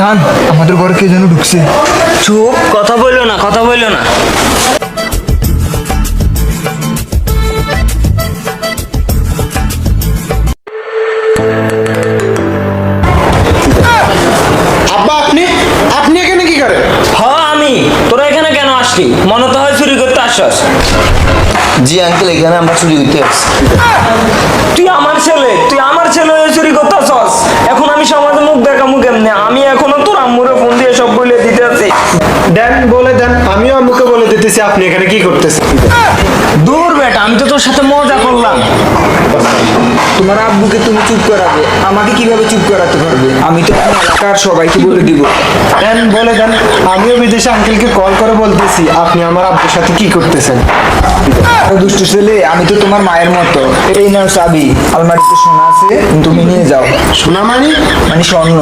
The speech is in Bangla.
জান আমাদের ঘরে কে যেন ঢুকছে। চুপ কথা বলল না কথা বলল না। আব্বা আপনি? আপনি এখানে কি করেন? হ আমি। তোরা এখানে কেন আসলি? মনে তো হয় চুরি করতে আসছস জি আঙ্কেল এখানে আমরা চুরি করতে আসছি তুই আমার ছেলে তুই আমার ছেলে হয়ে চুরি করতে আসছস এখন আমি সমাজে মুখ দেখামু কেমনে আমি এখনও তোর আম্মুরে ফোন দিয়ে সব বলে দিতে আছি দেন বলে দেন। আমিও আম্মুকে বলে দিতেছি আপনি এখানে কি করতেছেন? দূর বেটা আমি তো তোর সাথে মজা করলাম। তোমার আব্বুকে তুমি চুপ করাবে। আমাকে কীভাবে চুপ করাতে পারবে? আমি তো এলাকার সবাইকে বলে দিব। দেন বলে দেন। আমিও বিদেশে আঙ্কেলকে কল করে বলতেছি আপনি আমার আব্বুর সাথে কি করতেছেন? দুষ্টু ছেলে আমি তো তোমার মায়ের মতো। এই নাও চাবি। আলমারিতে সোনা আছে তুমি নিয়ে যাও। সোনা মানি? মানে স্বর্ণ।